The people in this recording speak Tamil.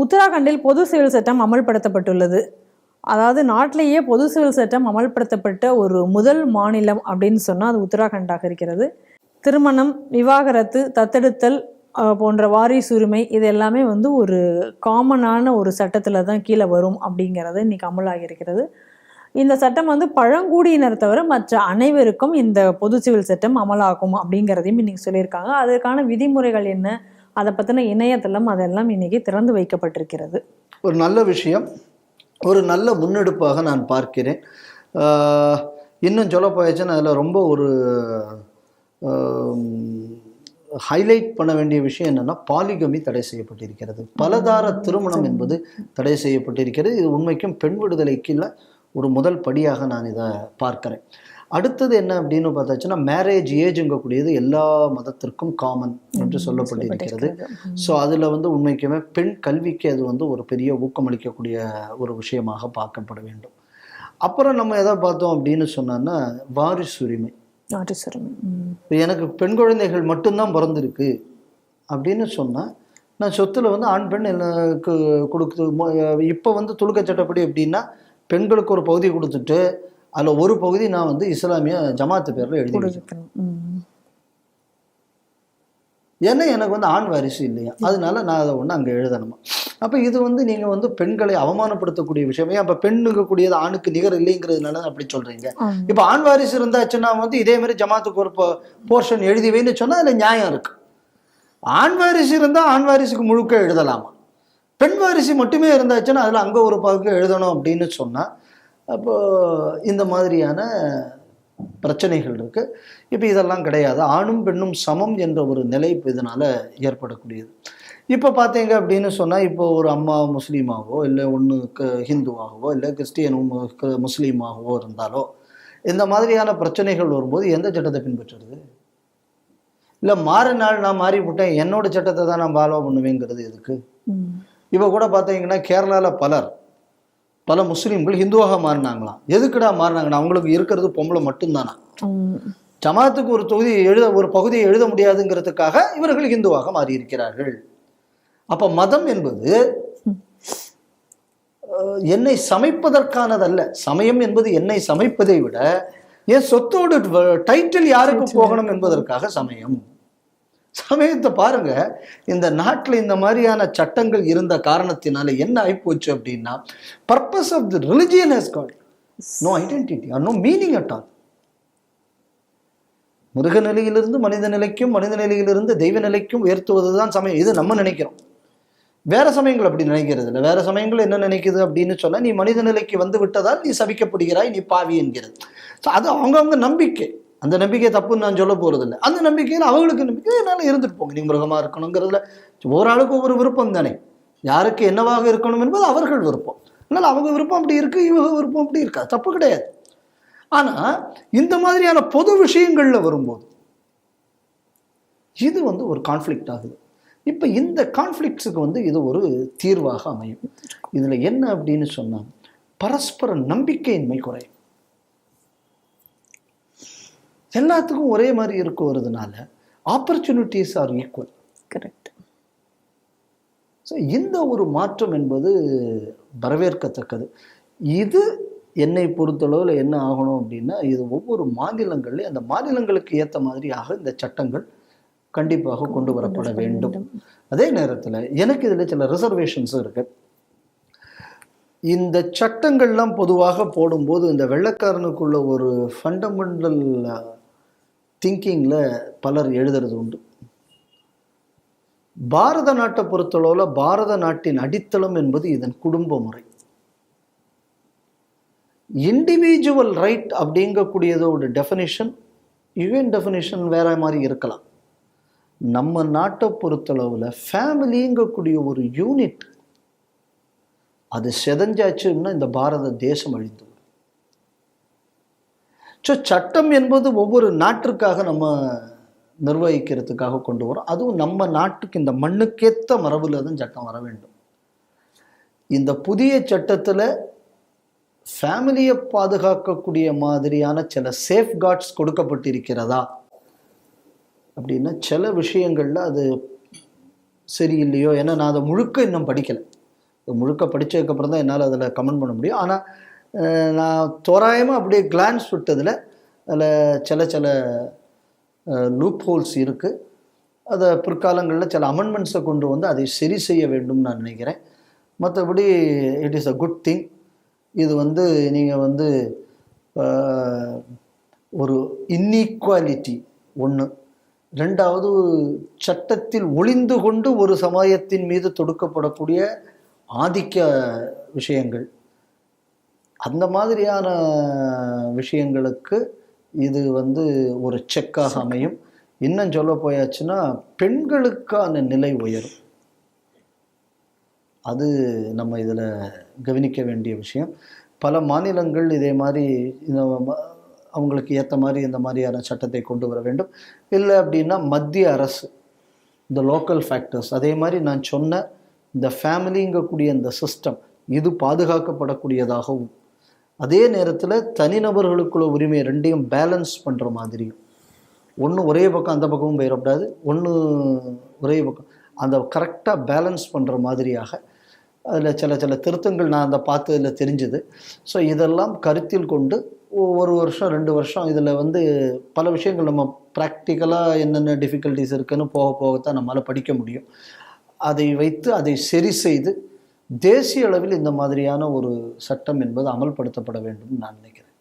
உத்தராகண்டில் பொது சிவில் சட்டம் அமல்படுத்தப்பட்டுள்ளது. அதாவது நாட்டிலேயே பொது சிவில் சட்டம் அமல்படுத்தப்பட்ட ஒரு முதல் மாநிலம் அப்படின்னு சொன்னால் அது உத்தராகண்டாக இருக்கிறது. திருமணம் விவாகரத்து தத்தெடுத்தல் போன்ற வாரிசுரிமை இது எல்லாமே வந்து ஒரு காமனான ஒரு சட்டத்தில் தான் கீழே வரும் அப்படிங்கிறது இன்றைக்கி அமலாகி இருக்கிறது. இந்த சட்டம் வந்து பழங்குடியினர் தவிர மற்ற அனைவருக்கும் இந்த பொது சிவில் சட்டம் அமலாகும் அப்படிங்கிறதையும் இன்றைக்கி சொல்லியிருக்காங்க. அதற்கான விதிமுறைகள் என்ன? அதை பற்றின இணையதளம் அதெல்லாம் இன்னைக்கு திறந்து வைக்கப்பட்டிருக்கிறது. ஒரு நல்ல விஷயம். ஒரு நல்ல முன்னெடுப்பாக நான் பார்க்கிறேன். இன்னும் சொல்ல போயாச்சுன்னா அதில் ரொம்ப ஒரு ஹைலைட் பண்ண வேண்டிய விஷயம் என்னன்னா பாலிகமி தடை செய்யப்பட்டிருக்கிறது. பலதார திருமணம் என்பது தடை செய்யப்பட்டிருக்கிறது. இது உண்மைக்கும் பெண் விடுதலைக்குள்ள ஒரு முதல் படியாக நான் இதை பார்க்கிறேன். அடுத்தது என்ன அப்படின்னு பார்த்தாச்சுன்னா மேரேஜ் ஏஜுங்கக்கூடியது எல்லா மதத்திற்கும் காமன் என்று சொல்லப்பட்டிருக்கிறது. ஸோ அதில் வந்து உண்மைக்குமே பெண் கல்விக்கு அது வந்து ஒரு பெரிய ஊக்கமளிக்கக்கூடிய ஒரு விஷயமாக பார்க்கப்பட வேண்டும். அப்புறம் நம்ம எதை பார்த்தோம் அப்படின்னு சொன்னோன்னா வாரிசுரிமை நாட்டுச்சுரிமை ம். இப்போ எனக்கு பெண் குழந்தைகள் மட்டும்தான் பிறந்திருக்கு அப்படின்னு சொன்னால் நான் சொத்துல வந்து ஆண் பெண் எனக்கு கொடுக்குது இப்போ வந்து துலுக்க சட்டப்படி எப்படின்னா பெண்களுக்கு ஒரு பகுதி கொடுத்துட்டு அதில் ஒரு பகுதி நான் வந்து இஸ்லாமிய ஜமாத்து பேரில் எழுதி. ஏன்னா எனக்கு வந்து ஆண் வாரிசு இல்லையா? அதனால நான் அதை ஒன்று அங்கே எழுதணுமா? அப்போ இது வந்து நீங்கள் வந்து பெண்களை அவமானப்படுத்தக்கூடிய விஷயம். அப்போ பெண்ணுக்கு கூடியது ஆணுக்கு நிகர் இல்லைங்கிறதுனால அப்படி சொல்கிறீங்க. இப்போ ஆண் வாரிசு இருந்தாச்சுன்னா வந்து இதே மாதிரி ஜமாத்துக்கு ஒரு போர்ஷன் எழுதி வைன்னு சொன்னால் அதில் நியாயம் இருக்கு. ஆண் வாரிசு இருந்தால் ஆண் வாரிசுக்கு முழுக்க எழுதலாமா? பெண் வாரிசு மட்டுமே இருந்தாச்சுன்னா அதில் அங்கே ஒரு பகுதி எழுதணும் அப்படின்னு சொன்னால் அப்போ இந்த மாதிரியான பிரச்சனைகள் இருக்கு. இப்போ இதெல்லாம் கிடையாது. ஆணும் பெண்ணும் சமம் என்ற ஒரு நிலை இப்போ இதனால ஏற்படக்கூடியது. இப்போ பார்த்தீங்க அப்படின்னு சொன்னால் இப்போ ஒரு அம்மா முஸ்லீமாகவோ இல்லை ஒன்று ஹிந்துவாகவோ இல்லை கிறிஸ்டியனும் மு- முஸ்லீமாகவோ இருந்தாலோ இந்த மாதிரியான பிரச்சனைகள் வரும்போது எந்த சட்டத்தை பின்பற்றுறது? இல்லை மாறு நாள் நான் மாறி விட்டேன் என்னோட சட்டத்தை தான் நான் ஃபாலோ பண்ணுவேங்கிறது எதுக்கு. இப்போ கூட பார்த்தீங்கன்னா கேரளாவில் பலர் பல முஸ்லீம்கள் ஹிந்துவாக மாறினாங்களாம். எதுக்குடா மாறினாங்கண்ணா அவங்களுக்கு இருக்கிறது பொம்பளை மட்டும்தானா. ஜமாத்துக்கு ஒரு தொகுதி எழுத ஒரு பகுதியை எழுத முடியாதுங்கிறதுக்காக இவர்கள் இந்துவாக மாறியிருக்கிறார்கள். அப்போ மதம் என்பது என்னை சமைப்பதற்கானதல்ல. சமயம் என்பது என்னை சமைப்பதை விட என் சொத்தோடு டைட்டில் யாருக்கு போகணும் என்பதற்காக சமயம். சமயத்தை பாருங்க. இந்த நாட்டில் இந்த மாதிரியான சட்டங்கள் இருந்த காரணத்தினால என்ன ஆகிப்போச்சு அப்படின்னா purpose of the religion has God no identity or no meaning at all மிருக நிலையிலிருந்து மனித நிலைக்கும் மனித நிலையிலிருந்து தெய்வ நிலைக்கும் உயர்த்துவது தான் சமயம். இது நம்ம நினைக்கிறோம். வேற சமயங்கள் அப்படி நினைக்கிறது இல்லை. வேற சமயங்கள் என்ன நினைக்குது அப்படின்னு சொன்னால் நீ மனித நிலைக்கு வந்து விட்டதால் நீ சபிக்கப்படுகிறாய் நீ பாவி என்கிறது. ஸோ அது அவங்கவுங்க நம்பிக்கை. அந்த நம்பிக்கை தப்புன்னு நான் சொல்ல போகிறதில்ல அந்த நம்பிக்கையில் அவங்களுக்கு நம்பிக்கை என்னால் இருந்துட்டு போங்க. நீ மிருகமாக இருக்கணுங்கிறதுல ஒரு ஒவ்வொரு விருப்பம் தானே. யாருக்கு என்னவாக இருக்கணும் என்பது அவர்கள் விருப்பம். அதனால் அவங்க விருப்பம் அப்படி இருக்கு இவங்க விருப்பம் அப்படி இருக்காது தப்பு கிடையாது. ஆனால் இந்த மாதிரியான பொது விஷயங்களில் வரும்போது இது வந்து ஒரு கான்ஃப்ளிக்ட் ஆகுது. இப்போ இந்த கான்ஃப்ளிக்ட்ஸுக்கு வந்து இது ஒரு தீர்வாக அமையும். இதில் என்ன அப்படின்னு சொன்னால் பரஸ்பர நம்பிக்கையின்மை குறையும். எல்லாத்துக்கும் ஒரே மாதிரி இருக்க வருதுனால opportunities are equal correct so இந்த ஒரு மாற்றம் என்பது வரவேற்கத்தக்கது. இது என்னை பொறுத்தளவில் என்ன ஆகணும் அப்படின்னா இது ஒவ்வொரு மாநிலங்கள்லையும் அந்த மாநிலங்களுக்கு ஏற்ற மாதிரியாக இந்த சட்டங்கள் கண்டிப்பாக கொண்டு வரப்பட வேண்டும். அதே நேரத்தில் எனக்கு இதில் சில ரிசர்வேஷன்ஸும் இருக்கு. இந்த சட்டங்கள்லாம் பொதுவாக போடும்போது இந்த வெள்ளைக்காரனுக்குள்ள ஒரு ஃபண்டமெண்டல் திங்கிங்கில் பலர் எழுதுறது உண்டு. பாரத நாட்டை பொறுத்தளவில் பாரத நாட்டின் அடித்தளம் என்பது இதன் குடும்ப முறை. இண்டிவிஜுவல் ரைட் அப்படிங்கக்கூடியதோட டெஃபினிஷன் யுஎன் டெஃபினிஷன் வேற மாதிரி இருக்கலாம். நம்ம நாட்டை பொறுத்தளவில் ஃபேமிலிங்கக்கூடிய ஒரு யூனிட் அது செதஞ்சாச்சுன்னா இந்த பாரத தேசம் அழிந்துடும் ஸோ சட்டம் என்பது ஒவ்வொரு நாட்டிற்காக நம்ம நிர்வகிக்கிறதுக்காக கொண்டு வரோம். அதுவும் நம்ம நாட்டுக்கு இந்த மண்ணுக்கேற்ற மரபில் தான் சட்டம் வர வேண்டும். இந்த புதிய சட்டத்தில் ஃபேமிலியை பாதுகாக்கக்கூடிய மாதிரியான சில சேஃப்கார்ட்ஸ் கொடுக்கப்பட்டிருக்கிறதா? அப்படின்னா சில விஷயங்களில் அது சரியில்லையோ ஏன்னா நான் அதை முழுக்க இன்னும் படிக்கலை. முழுக்க படித்ததுக்கப்புறம் தான் என்னால் அதில் கமெண்ட் பண்ண முடியும். ஆனால் நான் தோராயமாக அப்படியே கிளான்ஸ் விட்டதில் அதில் சில சில லூப் ஹோல்ஸ் இருக்குது அதை பிற்காலங்களில் சில அமெண்ட்மெண்ட்ஸை கொண்டு வந்து அதை சரி செய்ய வேண்டும் நான் நினைக்கிறேன். மற்றபடி it is a good thing இது வந்து நீங்கள் வந்து ஒரு இன்ஈக்வாலிட்டி ஒன்று ரெண்டாவது சட்டத்தில் ஒளிந்து கொண்டு ஒரு சமுதாயத்தின் மீது தொடுக்கப்படக்கூடிய ஆதிக்க விஷயங்கள். அந்த மாதிரியான விஷயங்களுக்கு இது வந்து ஒரு செக்காக அமையும். இன்னும் சொல்ல போயாச்சுன்னா பெண்களுக்கான நிலை உயரும். அது நம்ம இதில் கவனிக்க வேண்டிய விஷயம். பல மாநிலங்கள் இதே மாதிரி அவங்களுக்கு ஏற்ற மாதிரி இந்த மாதிரியான சட்டத்தை கொண்டு வர வேண்டும். இல்லை அப்படின்னா மத்திய அரசு இந்த லோக்கல் ஃபேக்டர்ஸ் அதே மாதிரி நான் சொன்ன இந்த ஃபேமிலிங்கக்கூடிய இந்த சிஸ்டம் இது பாதுகாக்கப்படக்கூடியதாகவும் அதே நேரத்தில் தனிநபர்களுக்குள்ள உரிமை ரெண்டையும் பேலன்ஸ் பண்ணுற மாதிரியும். ஒன்று ஒரே பக்கம் அந்த பக்கமும் போயிடக்கூடாது ஒன்று ஒரே பக்கம். அந்த கரெக்டாக பேலன்ஸ் பண்ணுற மாதிரியாக அதில் சில சில திருத்தங்கள் நான் அந்த பார்த்ததில் தெரிஞ்சுது. ஸோ இதெல்லாம் கருத்தில் கொண்டு ஒரு வருஷம் ரெண்டு வருஷம் இதில் வந்து பல விஷயங்கள் நம்ம ப்ராக்டிக்கலாக என்னென்ன டிஃபிகல்ட்டிஸ் இருக்குதுன்னு போக போகத்தான் நம்மளால் படிக்க முடியும். அதை வைத்து அதை சரி செய்து தேசிய அளவில் இந்த மாதிரியான ஒரு சட்டம் என்பது அமல்படுத்தப்பட வேண்டும் நான் நினைக்கிறேன்.